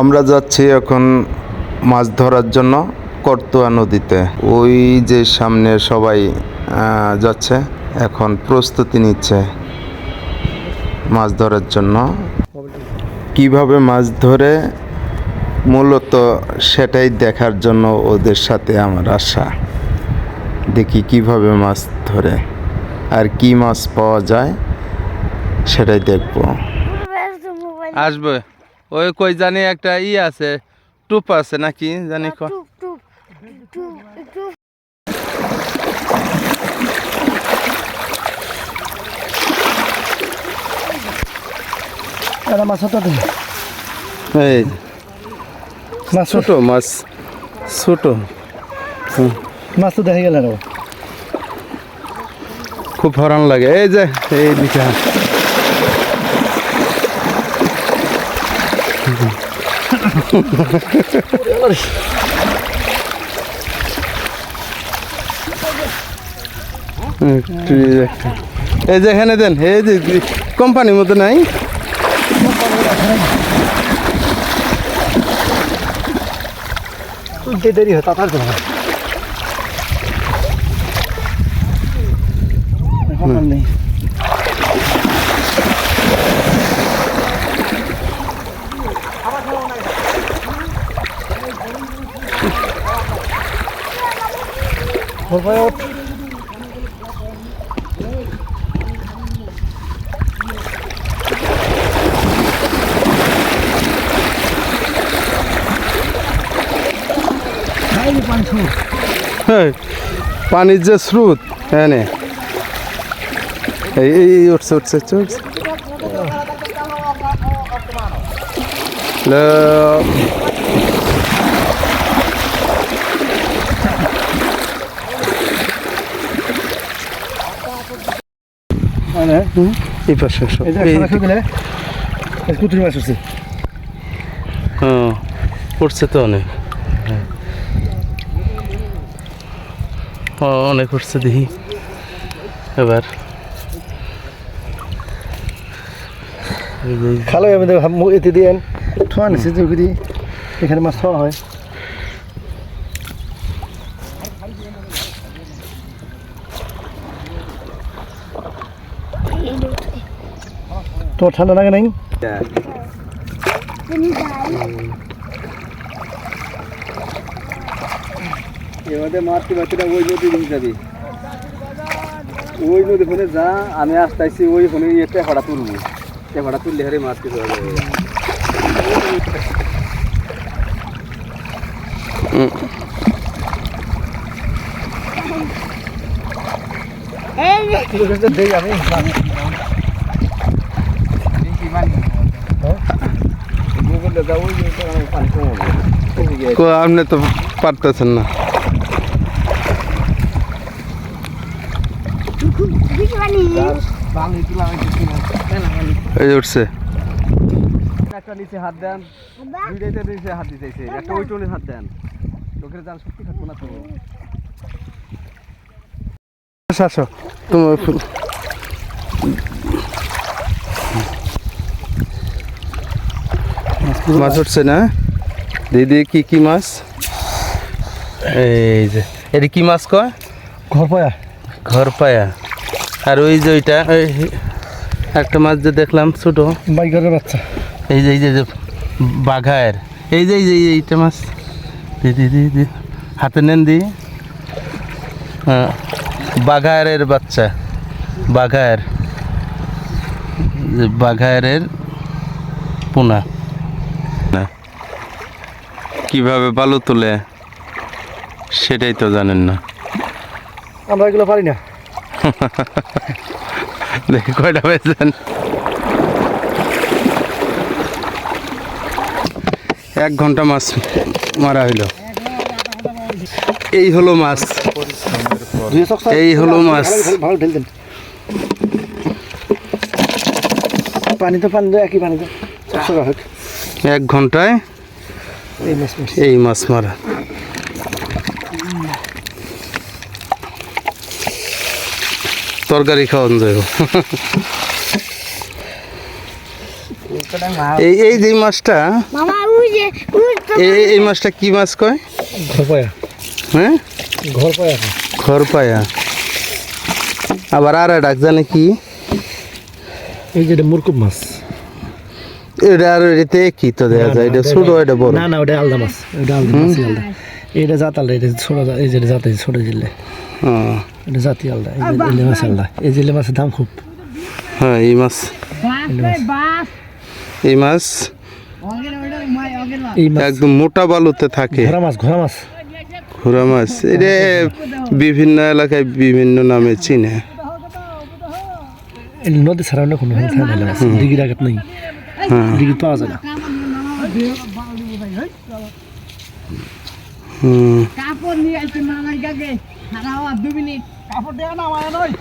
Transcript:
আমরা যাচ্ছি এখন মাছ ধরার জন্য করতোয়া নদীতে। ওই যে সামনে সবাই যাচ্ছে, এখন প্রস্তুতি নিচ্ছে মাছ ধরার জন্য। কীভাবে মাছ ধরে? মূলত সেটাই দেখার জন্য ওদের সাথে আমার আশা। দেখি কীভাবে মাছ ধরে, আর কি মাছ পাওয়া যায়, সেটাই দেখব। আসবে। ওই কই জানি একটা ই আছে টুপ আছে নাকি জানি মাছ এই মাছ ছোট মাছ ছোট। মাছ তো দেখা গেল না। খুব হরান লাগে। এই যে এই দিকে একটু একটা। এই যে এখানে দেন এই যে কোম্পানির মতো নাই। দেরি হয় তাতার তো না এখন আর নেই। হ্যাঁ, পানির যে স্রোত হ্যাঁ এই এই উঠছে উঠছে উঠছে, এই পাশে আসো। এই কুতুরি মাছ উঠছে। হ্যাঁ উঠছে তো অনেক। হ্যাঁ। অনেক উঠছে দেখি। এবার। খালো আমি এতে দিয়ে। এখানে মাছ খাওয়া হয়। তো ঠান্ডা লাগে নাই? এবারে মারতে বাচ্চাটা ওই নদী দিয়ে যাবি। ওই নদী ফোনে যা আমি আসতেছি ওই ফোনে একটা ভাড়া তুলবো। সে ভাড়া তুললে হারে মাছ কিছু হবে। এই যে দেই আমি গুগলে যা ওই নদীতে আমার পানি কমাবো এদিকে কো আপনি তো পারতেছেন না। এই উঠছে। একটা নিচে হাত দেন দুইটাইতে নিচে হাত দিতেছে। একটা ওই টোনে হাত দেন। লোকের জাল সত্যি থাকব না তো। আসো তোমার মাছ উঠছে না? দিদি কি কি মাছ? এই যে এটা কি মাছ কয়? ঘর পায়া ঘর পায়া আর ওই যে ওইটা ওই একটা মাছ যে দেখলাম ছোট। বাইকের বাচ্চা। এই যে এই যে যে বাঘায়ের। এই যে এই যে এইটা মাছ। দি দি দি দি। হাতে নেন দি। হ্যাঁ বাঘায়ের বাচ্চা। বাঘায়ের। যে বাঘায়ের পোনা। কীভাবে বালু তোলে সেটাই তো জানেন না। আমরা এগুলো পারি না। দেখি কয়টা পেয়েছেন এক ঘণ্টা মাছ মারা হইল। এই হলো মাছ। এই হলো মাছ। পানি তো পানি একই পানি হোক এক ঘন্টায় এই মাছ মাছ এই মাছ মারা। তরকারি খাওয়ান যাইব। এই এই যে মাছটা মামা ওই যে ওই তো এই এই মাছটা কি মাছ কয়? ঘর পায়া হ্যাঁ? ঘর পায়া ঘর পায়া আবার আর ডাক জানে কি? এই যে এটা মুরকুব মাছ। এটা আর এতে কি তো যায়? এটা ছোট এটা বড়? না না ওটা আলাদা মাছ ওটা আলাদা মাছ আলাদা। এইটা জাত আলাদা এটা ছোট এই যে জাত এই ছোট জিল্লে। এটা জাতি আলাদা এই যে মাছ আলাদা। এই জিল্লে মাছের দাম খুব। হ্যাঁ এই মাছ। এই মাছ। এই একদম মোটা বালুতে থাকে। ঘোড়া মাছ ঘোড়া মাছ। ঘোড়া মাছ। এটা বিভিন্ন এলাকায় বিভিন্ন নামে চিনে। এই নদী ছাড়া অন্য কোনো আঘাত নেই। ডিগি পাওয়া যায় না। হুম। কাপড় নিয়ে আসছে মামার কাছে খারাপ দু মিনিট। কাপড় দেওয়া না নয়।